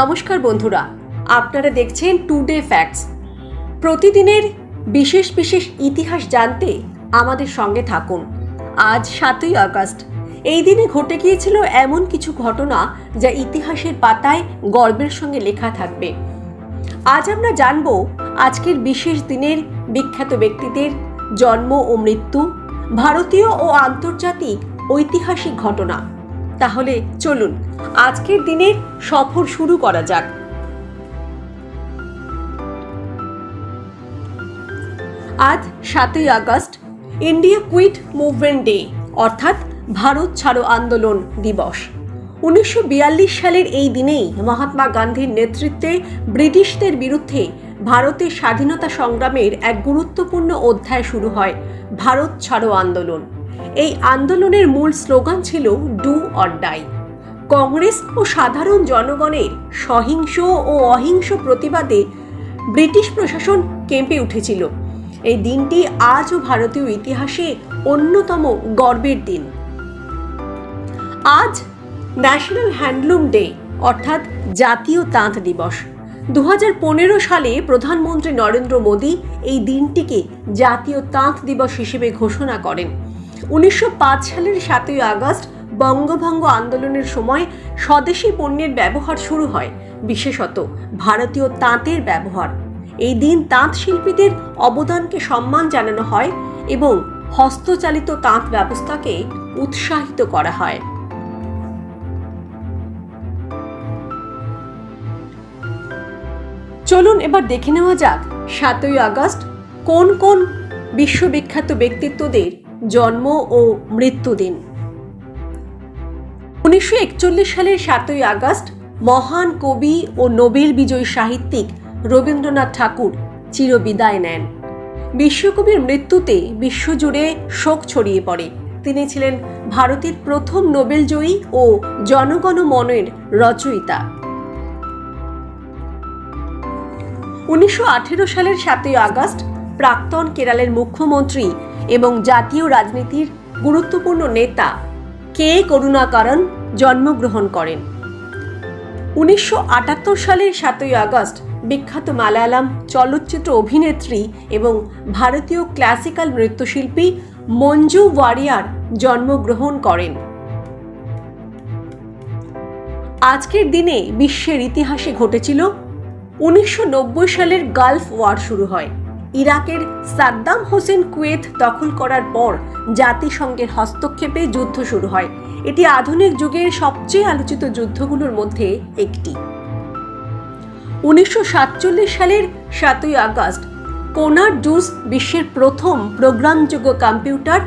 নমস্কার বন্ধুরা, আপনারা দেখছেন টুডে ফ্যাক্টস প্রতিদিনের বিশেষ বিশেষ ইতিহাস জানতে আমাদের সঙ্গে থাকুন। আজ সাতই আগস্ট। এই দিনে ঘটে গিয়েছিল এমন কিছু ঘটনা যা ইতিহাসের পাতায় গর্বের সঙ্গে লেখা থাকবে। আজ আমরা জানব আজকের বিশেষ দিনের বিখ্যাত ব্যক্তিদের জন্ম ও মৃত্যু, ভারতীয় ও আন্তর্জাতিক ঐতিহাসিক ঘটনা। তাহলে চলুন, আজকের দিনের সফর শুরু করা যাক। আজ সাতই August India quit movement day অর্থাৎ ভারত ছাড়ো আন্দোলন দিবস। উনিশশো বিয়াল্লিশ সালের এই দিনেই মহাত্মা গান্ধীর নেতৃত্বে ব্রিটিশদের বিরুদ্ধে ভারতের স্বাধীনতা সংগ্রামের এক গুরুত্বপূর্ণ অধ্যায় শুরু হয়, ভারত ছাড়ো আন্দোলন। এই আন্দোলনের মূল স্লোগান ছিল ডু অর ডাই কংগ্রেস ও সাধারণ জনগণের সহিংস ও অহিংস প্রতিবাদে ব্রিটিশ প্রশাসন কেঁপে উঠেছিল। এই দিনটি আজও ভারতীয় ইতিহাসে অন্যতম গর্বের দিন। আজ ন্যাশনাল হ্যান্ডলুম ডে অর্থাৎ জাতীয় তাঁত দিবস। দু হাজার পনেরো সালে প্রধানমন্ত্রী নরেন্দ্র মোদী এই দিনটিকে জাতীয় তাঁত দিবস হিসেবে ঘোষণা করেন। উনিশশো পাঁচ সালের সাতই আগস্ট বঙ্গভঙ্গ আন্দোলনের সময় স্বদেশি পণ্যের ব্যবহার শুরু হয়, বিশেষত ভারতীয় তাঁতের ব্যবহার। এই দিন তাঁত শিল্পীদের অবদানকে সম্মান জানানো হয় এবং হস্তচালিত তাঁত ব্যবস্থাকে উৎসাহিত করা হয়। চলুন এবার দেখে নেওয়া যাক সাতই আগস্ট কোন কোন বিশ্ববিখ্যাত ব্যক্তিত্বদের জন্ম ও মৃত্যুদিন। উনিশশো একচল্লিশ সালের সাতই আগস্ট, মহান কবি ও নোবেল বিজয়ী সাহিত্যিক রবীন্দ্রনাথ ঠাকুর চিরবিদায় নেন। বিশ্বকবির মৃত্যুতে বিশ্বজুড়ে শোক ছড়িয়ে পড়ে। তিনি ছিলেন ভারতের প্রথম নোবেলজয়ী ও জনগণ মনের রচয়িতা। উনিশশো আঠেরো সালের সাতই আগস্ট, প্রাক্তন কেরালের মুখ্যমন্ত্রী এবং জাতীয় রাজনীতির গুরুত্বপূর্ণ নেতা কে করুণাকরণ জন্মগ্রহণ করেন। উনিশশো আটাত্তর সালের সাতই আগস্ট বিখ্যাত মালায়ালাম চলচ্চিত্র অভিনেত্রী এবং ভারতীয় ক্লাসিক্যাল নৃত্যশিল্পী মঞ্জু ওয়ারিয়ার জন্মগ্রহণ করেন। আজকের দিনে বিশ্বের ইতিহাসে ঘটেছিল উনিশশো নব্বই সালের গালফ ওয়ার শুরু হয়। ইরাকের সাদ্দাম হোসেন কুয়েত দখল করার পর জাতিসংঘের হস্তক্ষেপে যুদ্ধ শুরু হয়। এটি আধুনিক যুগের সবচেয়ে আলোচিত যুদ্ধগুলোর মধ্যে একটি। উনিশশো সাতচল্লিশ সালের সাতই আগস্ট, কোনার জুস বিশ্বের প্রথম প্রোগ্রামযোগ্য কম্পিউটার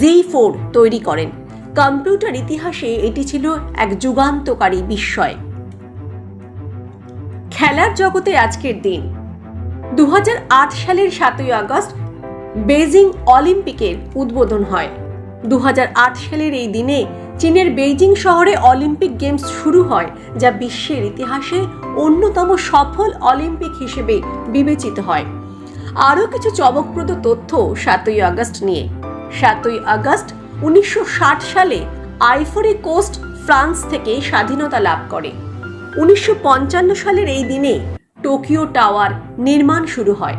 জি ফোর তৈরি করেন। কম্পিউটার ইতিহাসে এটি ছিল এক যুগান্তকারী বিস্ময়। খেলার জগতে আজকের দিন দু হাজার আট সালের সাতই আগস্ট বেজিং অলিম্পিকের উদ্বোধন হয়। দু হাজার আট সালের এই দিনে চীনের বেইজিং শহরে অলিম্পিক গেমস শুরু হয়, যা বিশ্বের ইতিহাসে অন্যতম সফল অলিম্পিক হিসেবে বিবেচিত হয়। আরও কিছু চমকপ্রদ তথ্য সাতই আগস্ট নিয়ে। সাতই আগস্ট উনিশশো ষাট সালে আইফরি কোস্ট ফ্রান্স থেকে স্বাধীনতা লাভ করে। উনিশশো পঞ্চান্ন সালের এই দিনে টোকিও টাওয়ার নির্মাণ শুরু হয়।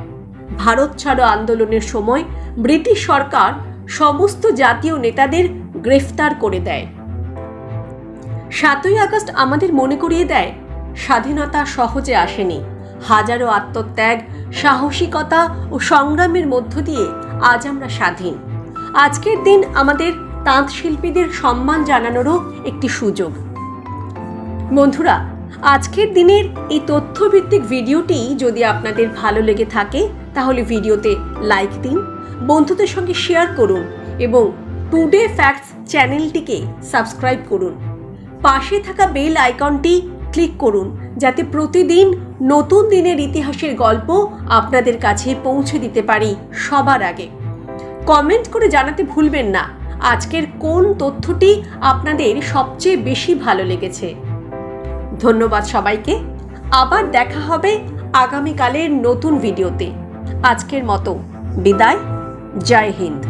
ভারত ছাড়ো আন্দোলনের সময় ব্রিটিশ সরকার সমস্ত জাতীয় নেতাদের গ্রেফতার করে দেয়। সাতই আগস্ট আমাদের মনে করিয়ে দেয়, স্বাধীনতা সহজে আসেনি। হাজারো আত্মত্যাগ, সাহসিকতা ও সংগ্রামের মধ্য দিয়ে আজ আমরা স্বাধীন। আজকের দিন আমাদের তাঁত শিল্পীদের সম্মান জানানোরও একটি সুযোগ। বন্ধুরা আজকের দিনের এই তথ্যভিত্তিক ভিডিওটি যদি আপনাদের ভালো লেগে থাকে, তাহলে ভিডিওতে লাইক দিন, বন্ধুদের সঙ্গে শেয়ার করুন এবং টুডে ফ্যাক্টস চ্যানেলটিকে সাবস্ক্রাইব করুন। পাশে থাকা বেল আইকনটি ক্লিক করুন, যাতে প্রতিদিন নতুন দিনের ইতিহাসের গল্প আপনাদের কাছে পৌঁছে দিতে পারি সবার আগে। কমেন্ট করে জানাতে ভুলবেন না, আজকের কোন তথ্যটি আপনাদের সবচেয়ে বেশি ভালো লেগেছে। ধন্যবাদ সবাইকে। আবার দেখা হবে আগামীকালের নতুন ভিডিওতে। আজকের মতো বিদায়। জয় হিন্দ।